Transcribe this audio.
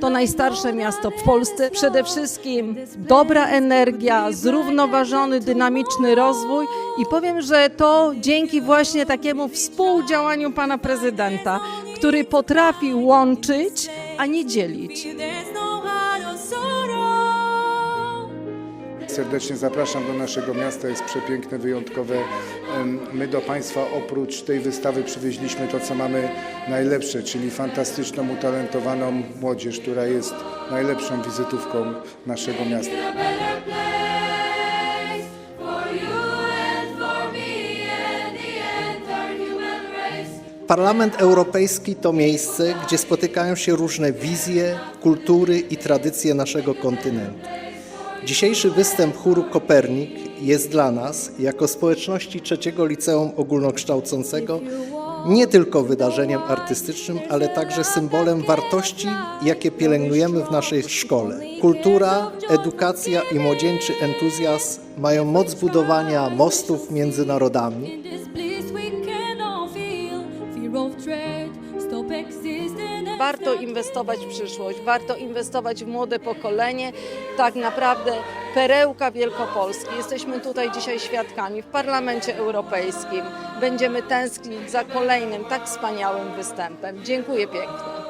To najstarsze miasto w Polsce. Przede wszystkim dobra energia, zrównoważony, dynamiczny rozwój i powiem, że to dzięki właśnie takiemu współdziałaniu pana prezydenta, który potrafi łączyć, a nie dzielić. Serdecznie zapraszam do naszego miasta, jest przepiękne, wyjątkowe. My do Państwa oprócz tej wystawy przywieźliśmy to, co mamy najlepsze, czyli fantastyczną, utalentowaną młodzież, która jest najlepszą wizytówką naszego miasta. Parlament Europejski to miejsce, gdzie spotykają się różne wizje, kultury i tradycje naszego kontynentu. Dzisiejszy występ chóru Kopernik jest dla nas, jako społeczności trzeciego liceum ogólnokształcącego, nie tylko wydarzeniem artystycznym, ale także symbolem wartości, jakie pielęgnujemy w naszej szkole. Kultura, edukacja i młodzieńczy entuzjazm mają moc budowania mostów między narodami. Warto inwestować w przyszłość, warto inwestować w młode pokolenie. Tak naprawdę perełka Wielkopolski. Jesteśmy tutaj dzisiaj świadkami w Parlamencie Europejskim. Będziemy tęsknić za kolejnym tak wspaniałym występem. Dziękuję pięknie.